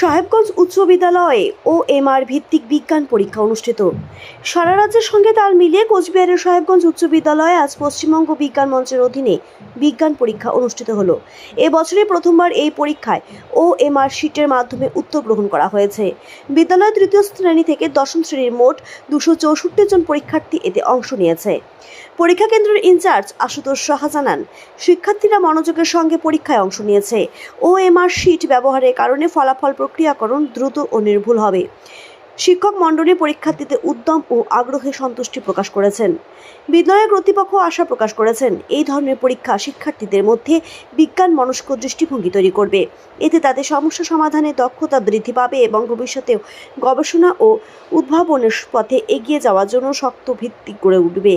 সাহেবগঞ্জ উচ্চ বিদ্যালয়ে ও এমআর ভিত্তিক বিজ্ঞান পরীক্ষা অনুষ্ঠিত। সারা রাজ্যের সঙ্গে তাল মিলিয়ে কোচবিহারের সাহেবগঞ্জ উচ্চ বিদ্যালয়ে আজ পশ্চিমবঙ্গ বিজ্ঞান মঞ্চের অধীনে বিজ্ঞান পরীক্ষা অনুষ্ঠিত হলো। এবছরে প্রথমবার এই পরীক্ষায় ও এমআর শিটের মাধ্যমে উত্তর গ্রহণ করা হয়েছে। বিদ্যালয়ের তৃতীয় শ্রেণি থেকে দশম শ্রেণির মোট দুশো চৌষট্টি জন পরীক্ষার্থী এতে অংশ নিয়েছে। পরীক্ষা কেন্দ্রের ইনচার্জ আশুতোষ সাহা জানান, শিক্ষার্থীরা মনোযোগের সঙ্গে পরীক্ষায় অংশ নিয়েছে। ও এমআর শিট ব্যবহারের কারণে ফলাফল প্রক্রিয়াকরণ দ্রুত ও নির্ভুল হবে। শিক্ষক মণ্ডলী পরীক্ষার্থীদের উদ্যম ও আগ্রহে সন্তুষ্টি প্রকাশ করেছেন। বিদ্যালয়ের কর্তৃপক্ষ আশা প্রকাশ করেছেন, এই ধরনের পরীক্ষা শিক্ষার্থীদের মধ্যে বিজ্ঞান মনস্ক দৃষ্টিভঙ্গি তৈরি করবে। এতে তাদের সমস্যা সমাধানে দক্ষতা বৃদ্ধি পাবে এবং ভবিষ্যতেও গবেষণা ও উদ্ভাবনের পথে এগিয়ে যাওয়ার জন্য শক্ত ভিত্তি গড়ে উঠবে।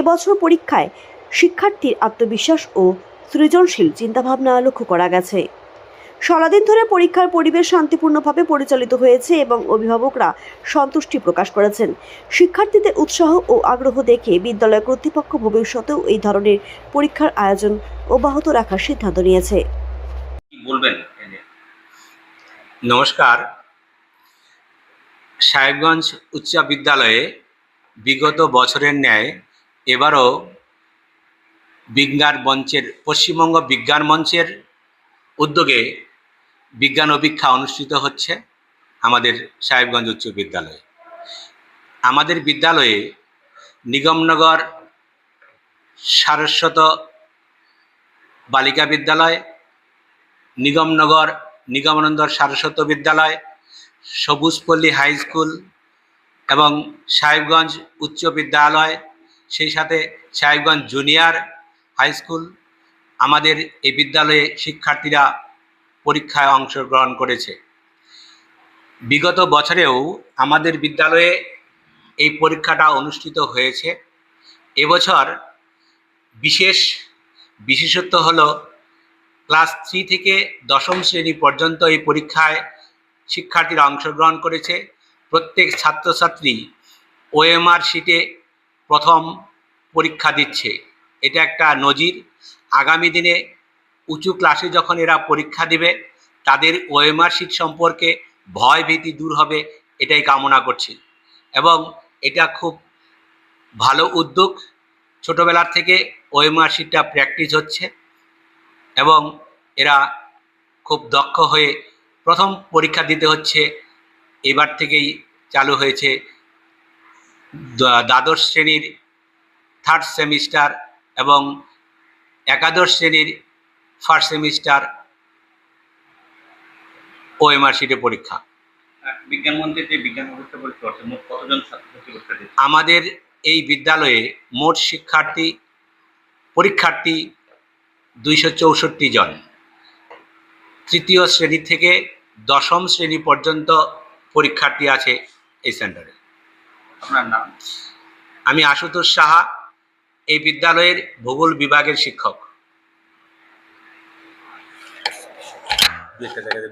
এবছর পরীক্ষায় শিক্ষার্থীর আত্মবিশ্বাস ও সৃজনশীল চিন্তাভাবনা লক্ষ্য করা গেছে। সারাদিন ধরে পরীক্ষার পরিবেশ শান্তিপূর্ণভাবে পরিচালিত হয়েছে এবং অভিভাবকরা সন্তুষ্টি প্রকাশ করেছেন। শিক্ষার্থীদের উৎসাহ ও আগ্রহ দেখে বিদ্যালয় কর্তৃপক্ষ ভবিষ্যতেও এই ধরনের পরীক্ষার আয়োজন অব্যাহত রাখার সিদ্ধান্ত নিয়েছে। বলবেন নমস্কার। সাহেবগঞ্জ উচ্চ বিদ্যালয়ে বিগত বছরের ন্যায় এবারও বিজ্ঞান মঞ্চের, পশ্চিমবঙ্গ বিজ্ঞান মঞ্চের উদ্যোগে বিজ্ঞান অভীক্ষা অনুষ্ঠিত হচ্ছে আমাদের সাহেবগঞ্জ উচ্চ বিদ্যালয়ে। আমাদের বিদ্যালয়ে নিগমনগর সারস্বত বালিকা বিদ্যালয়, নিগমনগর নিগমানন্দর সারস্বত বিদ্যালয়, সবুজপল্লী হাই স্কুল এবং সাহেবগঞ্জ উচ্চ বিদ্যালয়, সেই সাথে সাহেবগঞ্জ জুনিয়র হাই স্কুল। আমাদের এই বিদ্যালয়ে শিক্ষার্থীরা পরীক্ষায় অংশগ্রহণ করেছে। বিগত বছরেও আমাদের বিদ্যালয়ে এই পরীক্ষাটা অনুষ্ঠিত হয়েছে। এবছর বিশেষ বিশেষত্ব হলো ক্লাস থ্রি থেকে দশম শ্রেণি পর্যন্ত এই পরীক্ষায় শিক্ষার্থীরা অংশগ্রহণ করেছে। প্রত্যেক ছাত্রছাত্রী ওএমআর শিটে প্রথম পরীক্ষা দিচ্ছে। এটা একটা নজির। আগামী দিনে উঁচু ক্লাসে যখন এরা পরীক্ষা দিবে, তাদের ওএমআর শিট সম্পর্কে ভয় ভীতি দূর হবে, এটাই কামনা করছি। এবং এটা খুব ভালো উদ্যোগ, ছোটোবেলার থেকে ওএমআর শিটটা প্র্যাকটিস হচ্ছে এবং এরা খুব দক্ষ হয়ে প্রথম পরীক্ষা দিতে হচ্ছে, এবার থেকেই চালু হয়েছে দ্বা- দ্বাদশ শ্রেণির থার্ড সেমিস্টার এবং একাদশ শ্রেণির ফার্স্ট সেমিস্টার ওএমআর শিটে পরীক্ষা। বিজ্ঞান যে পরীক্ষা হচ্ছে মোট কতজন ছাত্রছাত্রী পরীক্ষা দিচ্ছে আমাদের এই বিদ্যালয়ে মোট শিক্ষার্থী পরীক্ষার্থী দুইশো চৌষট্টি জন। তৃতীয় শ্রেণি থেকে দশম শ্রেণি পর্যন্ত পরীক্ষার্থী আছে এই সেন্টারে। আপনার নাম? আমি আশুতোষ সাহা এই বিদ্যালয়ের ভূগোল বিভাগের শিক্ষক। y el que se quede